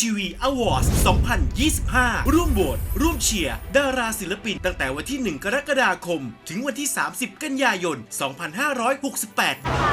MTV Awards 2025 ร่วมโหวตร่วมเชียร์ ดาราศิลปินตั้งแต่วันที่ 1 กรกฎาคม ถึงวันที่ 30 กันยายน 2568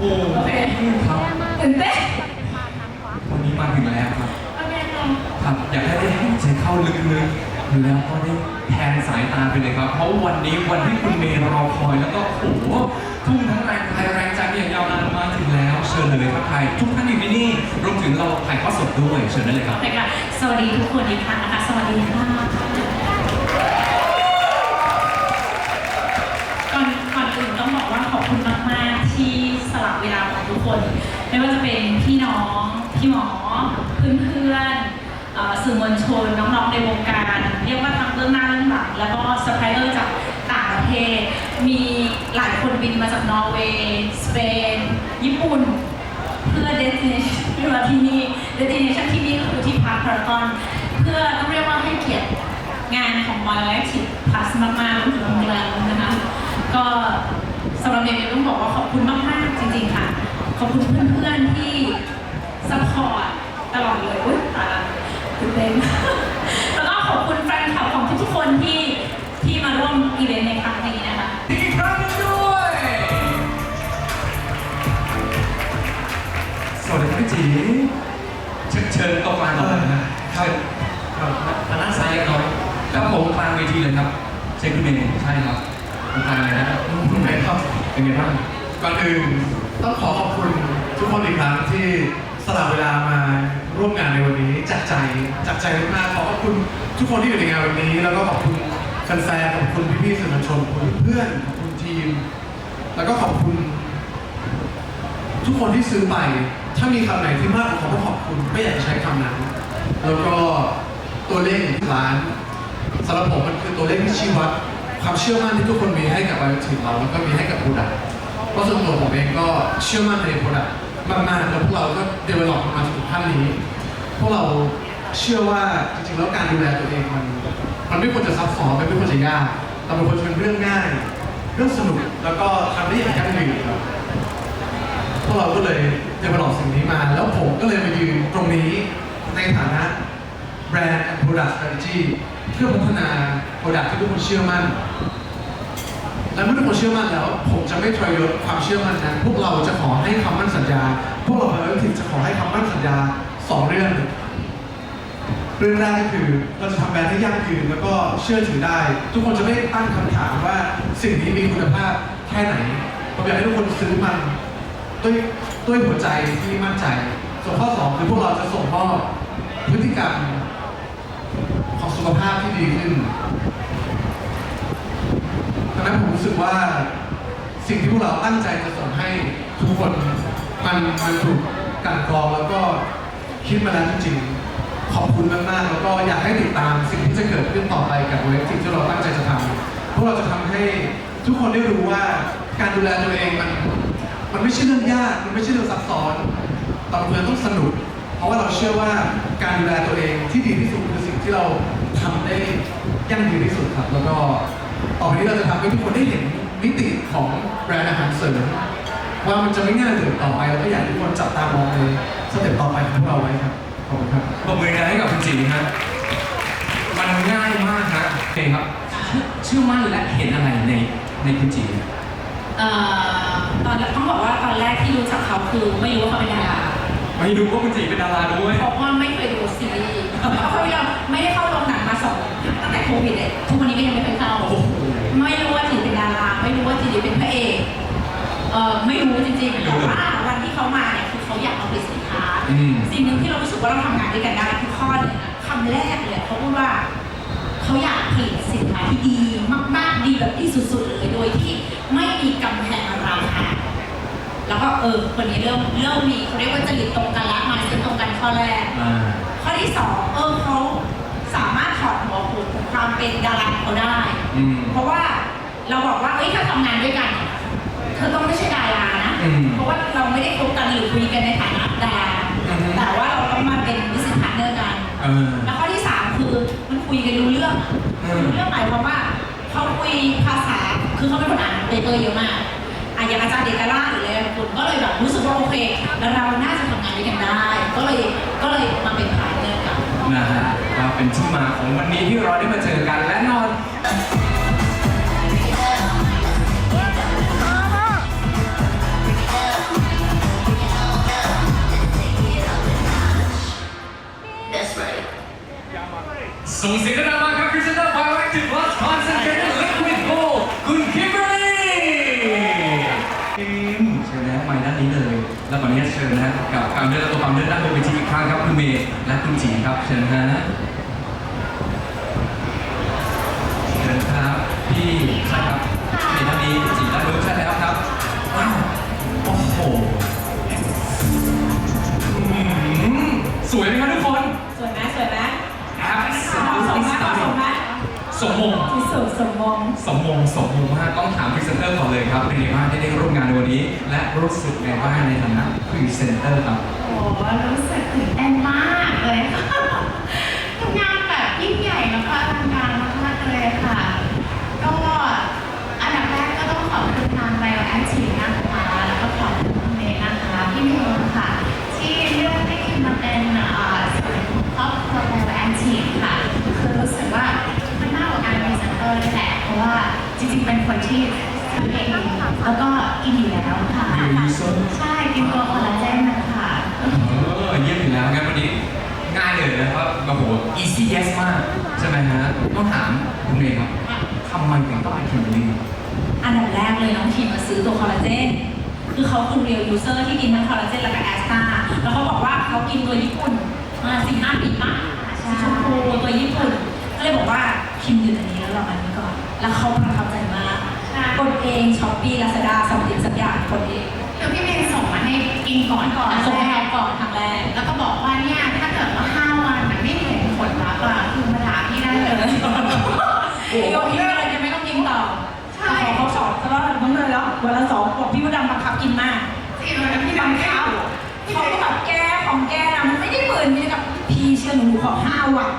โอ้โอเคครับตื่นเต้นวันนี้มาถึงแล้วครับโอเคค่ะครับ อยากให้ได้หายใจเข้าลึกๆ แล้วก็ได้แทนสายตาไปเลยครับ เพราะวันนี้วันที่คุณเมย์รอคอยแล้วก็โอ้โหทุ่มทั้งแรงกายแรงใจอย่างยาวนานมาถึงแล้ว เชิญเลยครับไทยทุกท่านอยู่ที่นี่รวมถึงเราถ่ายทอดสดด้วย เชิญได้เลยครับโอเคค่ะสวัสดีทุกคนอีกครั้งนะคะ สวัสดีค่ะ ก่อนก่อนอื่นต้องบอกว่าขอบคุณมาก ๆ ที่สละเวลาของทุกคน ไม่ว่าจะเป็นพี่น้องพี่หมอเพื่อนๆเอ่อนสื่อมวลชนน้องๆในวงการ เรียกว่าทั้งเรื่องหน้าเรื่องหลังแล้วก็สไปเออร์จากต่างประเทศ มีหลายคนบินมาจากนอร์เวย์สเปนญี่ปุ่น เพื่อ destination เพื่อที่นี่ destination ที่นี่ก็คือที่พักพารากอนเพื่อต้องเรียกว่าให้เกียรติงานของ Bioactive Plus มากๆรวมถึงโรงแรมนะคะก็สำหรับเมย์ต้องบอกว่าขอบคุณมากๆจริงๆค่ะ ขอบคุณเพื่อนๆที่ซัพพอร์ตตลอดเลยอุ้ยตายละตื่นเต้นแล้วก็ขอบคุณแฟนคลับของทุกๆคนที่ที่มาร่วมอีเวนต์ในครั้งนี้นะคะอีกครั้งหนึงด้วย สวัสดีครับพี่จีเชิญเชิญตรงกลางก่อนเลยนะเชิญครับมาด้านซ้ายกันหน่อยครับผมกลางเวทีเลยครับเชิญคุณเมย์ใช่ครับตรงกลางเลยนะครับคุณเมย์ครับเป็นไงบ้าง ก่อนอื่น ต้องขอขอบคุณทุกคนอีกครั้งที่สละเวลามาร่วมงานในวันนี้จากใจจากใจมากๆขอขอบคุณทุกคนที่อยู่ในงานวันนี้ แล้วก็ขอบคุณแฟนๆขอบคุณพี่ๆสื่อมวลชนขอบคุณเพื่อนขอบคุณทีม แล้วก็ขอบคุณ ทุกคนที่ซื้อไป ถ้ามีคำไหนที่มากกว่าคำว่าขอบคุณไม่อยากจะใช้คำนั้น แล้วก็ตัวเลขล้านสำหรับผมมันคือตัวเลขที่ชี้วัดความเชื่อมั่นที่ทุกคนมีให้กับไบโอทีเราแล้วก็มีให้กับโปรดัก เพราะส่วนตัวผมเองก็เชื่อมั่นในโปรดักต์มากๆแล้วพวกเราก็เดเวลลอปมาถึงขั้นนี้ พวกเราเชื่อว่าจริงๆแล้วการดูแลตัวเองมันมันไม่ควรจะซับซ้อนไม่ควรจะยากแต่มันควรจะเป็นเรื่องง่าย เรื่องสนุกแล้วก็ทำได้อย่างยั่งยืนครับพวกเราก็เลยเดเวลลอปสิ่งนี้มา แล้วผมก็เลยมายืนตรงนี้ในฐานะแบรนด์ and product strategy เพื่อพัฒนา product ที่ทุกคนเชื่อมั่น และเมื่อทุกคนเชื่อมั่นแล้ว ผมจะไม่ทรยศความเชื่อมั่นนั้น พวกเราจะขอให้คำมั่นสัญญา พวกเราเออถึงจะขอให้คำมั่นสัญญาสองเรื่อง เรื่องแรกก็คือเราจะทำแบรนด์ให้ยั่งยืนแล้วก็เชื่อถือได้ ทุกคนจะไม่ตั้งคำถามว่าสิ่งนี้มีคุณภาพแค่ไหนผมอยากให้ทุกคนซื้อมันด้วยด้วยหัวใจที่มั่นใจ ส่วนข้อสองคือพวกเราจะส่งมอบพฤติกรรมของสุขภาพที่ดีขึ้น รู้สึกว่าสิ่งที่พวกเราตั้งใจจะส่งให้ทุกคนมันมันถูกกลันกรองแล้วก็คิดมาแล้วจริงๆขอบคุณมากๆแล้วก็อยากให้ติดตามสิ่งที่จะเกิดขึ้นต่อไปกับเว็บสิ่งที่เราตั้งใจจะทำพวกเราจะทำให้ทุกคนได้รู้ว่าการดูแลตัวเองมันมันไม่ใช่เรื่องยากมันไม่ใช่เรื่องซับซ้อนต่มันเป็นต้องสนุก เพราะว่าเราเชื่อว่าการดูแลตัวเองที่ดีที่สุดคือสิ่งที่เราทำได้ยั่งยืนที่สุดครับแล้วก็ ต่อไปนี้เราจะทำให้ทุกคนได้เห็นมิติของแบรนด์อาหารเสริมว่ามันจะไม่ง่ายเลยต่อไปแล้วก็อยากให้ทุกคนจับตามองในสเต็ปต่อไปของพวกเราไว้ครับขอบคุณครับปรบมือนะให้กับคุณจีฮะมันง่ายมากฮะโอเคครับเชื่อเชื่อมั่นและเห็นอะไรในในคุณจีเอ่อตอนแรกต้องบอกว่าตอนแรกที่รู้จักเขาคือไม่รู้ว่าเขาเป็นดาราไม่รู้ว่าคุณจีเป็นดาราด้วยเพราะว่าไม่เคยดูซีรีส์เพราะว่าเราไม่ได้เข้าโรงหนังมาสองตั้งแต่โควิดเลยทุกวันนี้ก็ยังไม่เคยเข้าโอ้โห ไม่รู้ว่าจีเป็นดาราไม่รู้ว่าจีเป็นพระเอกเออไม่รู้จริงๆแต่ว่าวันที่เขามาเนี่ยคือเขาอยากเอาผลิตสินค้า อืม สิ่งหนึ่งที่เรารู้สึกว่าเราทำงานด้วยกันได้คือข้อหนึ่งอะคำแรกเลยเขาพูดว่า เขาอยากผลิตสินค้าที่ดีมากๆดีแบบที่สุดๆเลยโดยที่ไม่มีกำแพงราคาแล้วก็เออคนนี้เริ่มเริ่มมีเขาเรียกว่าจริตตรงกันละมาเส้นตรงกันข้อแรก อ่า ข้อที่สองเออเขา ความเป็นดาราของเขาได้ อืม เพราะว่าเราบอกว่าเอ้ยถ้าทำงานด้วยกันเนี่ยเธอต้องไม่ใช่ดารานะ อืมเพราะว่าเราไม่ได้คบกันหรือคุยกันในฐานะดาราอืมแต่ว่าเราต้องมาเป็นวิสิตพาร์ทเนอร์กัน เออ แล้วข้อที่สามคือมันคุยกันรู้เรื่องอืม รู้เรื่องหมายความว่าเขาคุยภาษาคือเขาเป็นคนอ่านเปเปอร์เยอะมากอะอย่างอาจารย์เดกาล่าหรืออะไรคุณก็เลยแบบรู้สึกว่าโอเคแล้วเรา เป็นที่มาของวันนี้ที่เราได้มาเจอกันและนอนสูงเสียงดังมาครับ Presenter Bioactive Plus Concentrated Liquid Gold คุณคิมเบอร์รี่คิมเชิญนะมาด้านนี้เลย แล้วขออนุญาตเชิญนะกับการเดินตัวความเดินด้านบนเวทีอีกครั้งครับคุณเมย์และคุณจีครับเชิญนะเชิญครับ พี่ใช่ครับเมย์ด้านนี้จีด้านนู้นใช่แล้วครับว้าวโอ้โหอืมสวยไหมครับทุกคนสวยไหมสวยไหม Absolutely สมไหมสมไหม stunning สมมงที่สุดสมมงสมมงสมมงมากต้องถามพรีเซนเตอร์ก่อนเลยครับเป็นไงบ้างที่ได้ร่วมงานในวันนี้ และรู้สึกไงบ้างในฐานะพรีเซนเตอร์ครับโอ้รู้สึกตื่นเต้นมากเลยค่ะทำงานแบบยิ่งใหญ่แล้วก็อลังการมากๆเลยค่ะ ก็อันดับแรกก็ต้อง ขอบคุณทาง Bioactive นะคะแล้วก็ขอบคุณคุณเมย์นะคะพี่เมย์ค่ะ ที่เลือกให้คิมมาเป็นเอ่อส่วนของครอบครัว Bioactive ค่ะ คือรู้สึกว่ามันมากกว่าการเป็นพรีเซนเตอร์นี่แหละ เพราะว่าจริงๆ เป็นคนที่ทำเองแล้วก็กินอยู่แล้วค่ะ Your user ใช่กินตัวคอลลาเจนนะคะเออเยี่ยมอยู่แล้วงั้นวันนี้ง่ายเลยนะครับโอ้โห easy yes มาก ใช่ไหมฮะต้องถามคุณเมย์ครับทำไมถึงต้องเป็นคิมเบอร์รี่ อันดับแรกเลยน้องทีมมาซื้อตัวคอลลาเจน คือเขาคือเรียลยูเซอร์ที่กินทั้งคอลลาเจนแล้วก็แอสตาแล้วเขาบอกว่าเขากินตัวญี่ปุ่นมาสี่ห้าปีปะสีชมพูตัวญี่ปุ่น ก็เลยบอกว่าคิมอยู่อันนี้แล้วเราอันนี้ก่อน แล้วเขาประทับใจมากใช่กดเองช้อปปี้ลาซาด้าสองติสักอย่างกดเองคือพี่เมย์ส่งมาให้กินก่อนก่อนส่งให้แรเขากก่อนครั้งแรกแล้วก็บอกว่าเนี่ยถ้าเกิดว่าห้าวันมันไม่เห็นผลลัพธ์อะคือมาด่าพี่ได้เลยพี่ก็พี่เลยยังไม่ต้องกินต่อ ใช่ ขอ เขาสอนตลอดทั้งเลยแล้ววันละสองบอกพี่มดดำบังคับกินมากจริงเลยนะพี่บับังงคัคับบเขาก็แบบแก้ของแก้นะมันไม่ได้เหมือนนี่กับพี่เชื่อหนูขอห้าวัน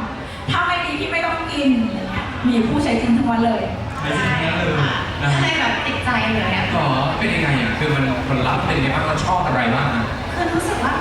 ถ้าไม่ดีพี่ไม่ต้องกินอย่างเงี้ยมีผู้ใช้จริงทั้งวันเลยไม่ใช่แค่เลยค่ะนะก็ฮะเลยแบบติดใจเลยอะก็เป็นยังไงอะคือมันผลลัพธ์เป็นยังไงบ้างเราชอบอะไรบ้างอะคือรู้สึกว่า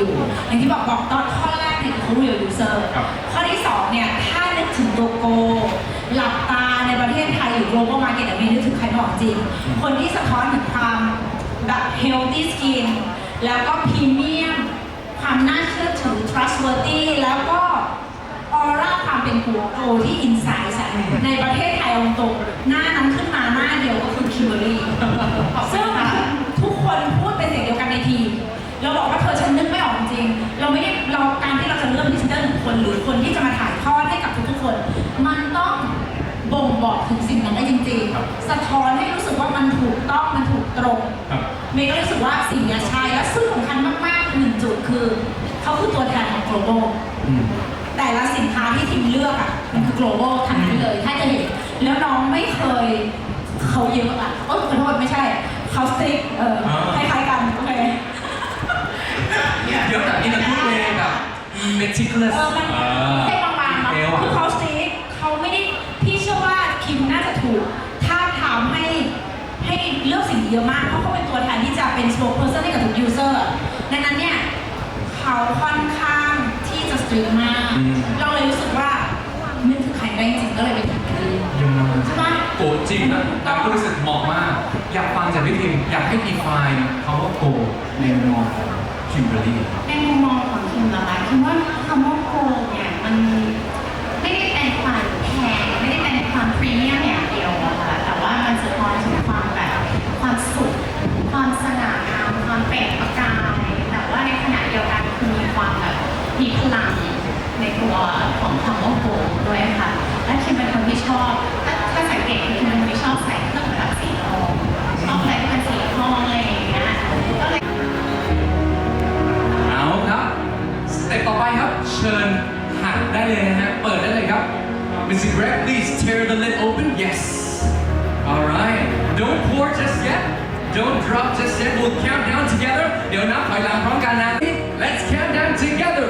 อยู่ อย่างที่บอกบอกตอนข้อแรกเนี่ยคือเขาเรียลยูเซอร์ครับ ข้อที่สองเนี่ย ถ้านึกถึงตัวโกหลับตาในประเทศไทยหรือ global market แต่ไม่นึกถึงใครไม่ออกจริง คนที่สะท้อนถึงความแบบ healthy skin แล้วก็พรีเมียม ความน่าเชื่อถือ trustworthy แล้วก็ออร่าความเป็นหัวโกที่อินไซด์ในประเทศไทยเอาตรงๆหน้านั้นขึ้นมาหน้าเดียวก็คือคิมเบอรี่ซึ่งทุกคนพูดเป็นเสียงเดียวกันในทีมเราบอกว่า เซนเตอร์หนึ่งคนหรือคนที่จะมาถ่ายทอดให้กับทุกๆคน มันต้องบ่งบอกถึงสิ่งนั้นได้จริงครับๆ สะท้อนให้รู้สึกว่ามันถูกต้องมันถูกตรงครับ เมย์ก็รู้สึกว่าสิ่งเนี้ยใช่และซึ่งสำคัญมากๆหนึ่งจุดคือเขาคือตัวแทนของ global อืม แต่ละสินค้าที่ทีมเลือกอะมันคือ global ทั้งนั้นเลย ถ้าจะเห็น แล้วน้องไม่เคยเขาเยอะอะโอ๊ยขอโทษไม่ใช่ เขาสติ๊กเอออ๋อคล้ายๆกัน เออไอมันอ่า เส้บางๆนะเคือเขาซีเขาไม่ได้พี่เชื่อว่าคิมน่าจะถูกถ้าถามให้ให้เลือกสิ่งเยอะมาก เพราะเขาเป็นตัวแทนที่จะเป็น spokesperson ให้กับทุกยูเซอร์ดังนั้นเนี่ยเขาค่อนข้างที่จะสตรีทมาก อืม เราเลยรู้สึกว่ามันคือขายได้จริงก็เลยไป็นอย่งนี้เยี่ยมมใช่ปะ โกจริงนะแต่ก็รู้สึกเหมาะมาก อยากฟังจากพี่ทิมอยากให้ดีไฟน์คำว่าโกในมุมมองคิมเบอร์รี่ ในมุมมองค่ะ คิมเหรอคะคิมว่าคำว่าโกงเนี่ยมัน drop just yet we'll count down together เดี๋ยวนับถอยหลังพร้อมกันนะ let's count down together